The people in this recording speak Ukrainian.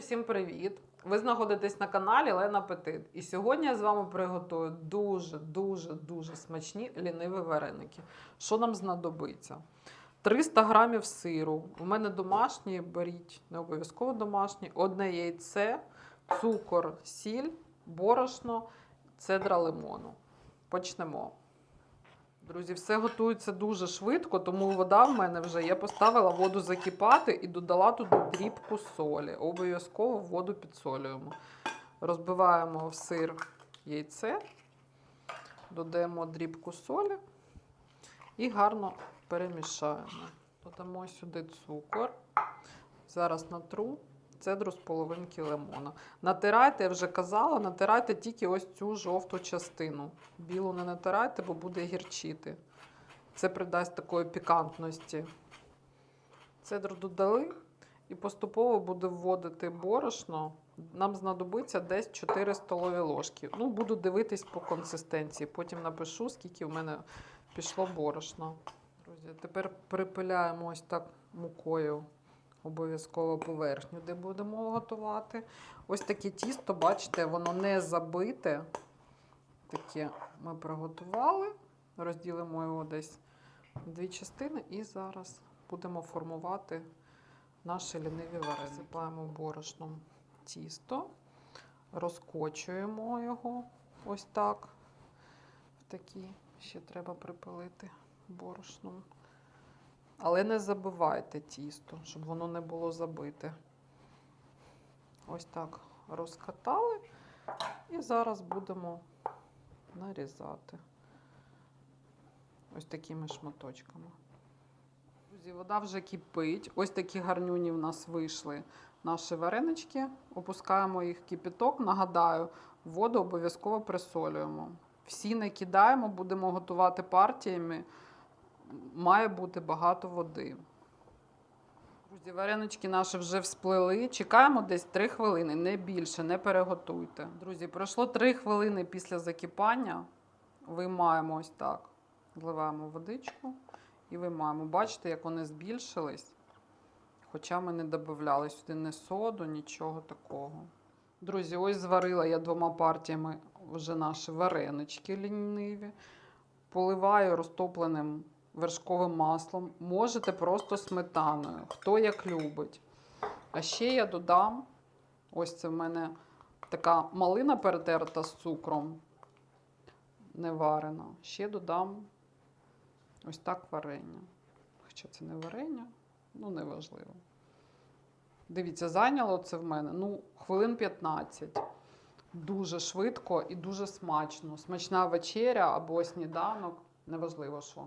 всім привіт! Ви знаходитесь на каналі Лена Апетит. І сьогодні я з вами приготую дуже, дуже, дуже смачні ліниві вареники. Що нам знадобиться? 300 грамів сиру. У мене домашній, беріть, не обов'язково домашній, одне яйце, цукор, сіль, борошно, цедра лимону. Почнемо. Друзі, все готується дуже швидко, тому вода в мене вже. Я поставила воду закипати і додала туди дрібку солі. Обов'язково воду підсолюємо. Розбиваємо в сир яйце, додаємо дрібку солі і гарно перемішаємо. Додамо сюди цукор. Зараз натру цедру з половинки лимона. Натирайте, я вже казала, натирайте тільки ось цю жовту частину. Білу не натирайте, бо буде гірчити. Це придасть такої пікантності. Цедру додали і поступово буду вводити борошно. Нам знадобиться десь 4 столові ложки. Ну, буду дивитись по консистенції. Потім напишу, скільки в мене пішло борошна. Друзі, тепер припиляємо ось так мукою обов'язково поверхню, де будемо готувати. Ось таке тісто, бачите, воно не забите. Таке ми приготували. Розділимо його десь дві частини і зараз будемо формувати наші ліниві вареники. Засипаємо борошном тісто, розкочуємо його ось так. В такі ще треба припилити борошном. Але не забивайте тісто, щоб воно не було забите. Ось так розкатали. І зараз будемо нарізати ось такими шматочками. Друзі, вода вже кипить. Ось такі гарнюні в нас вийшли наші варенички. Опускаємо їх в кипяток. Нагадаю, воду обов'язково присолюємо. Всі не кидаємо, будемо готувати партіями має бути багато води. Друзі, варенички наші вже всплили. Чекаємо десь 3 хвилини, не більше, не переготуйте. Друзі, пройшло 3 хвилини після закипання. Виймаємо ось так. Вливаємо водичку і виймаємо. Бачите, як вони збільшились. Хоча ми не додавали сюди ні соду, нічого такого. Друзі, ось зварила я двома партіями вже наші варенички ліниві. Поливаю розтопленим вершковим маслом. Можете просто сметаною, хто як любить. А ще я додам: ось це в мене така малина перетерта з цукром, не варена. Ще додам ось так варення. Хоча це не варення, ну неважливо. Дивіться, зайняло це в мене ну, хвилин 15. Дуже швидко і дуже смачно. Смачна вечеря або сніданок, неважливо що.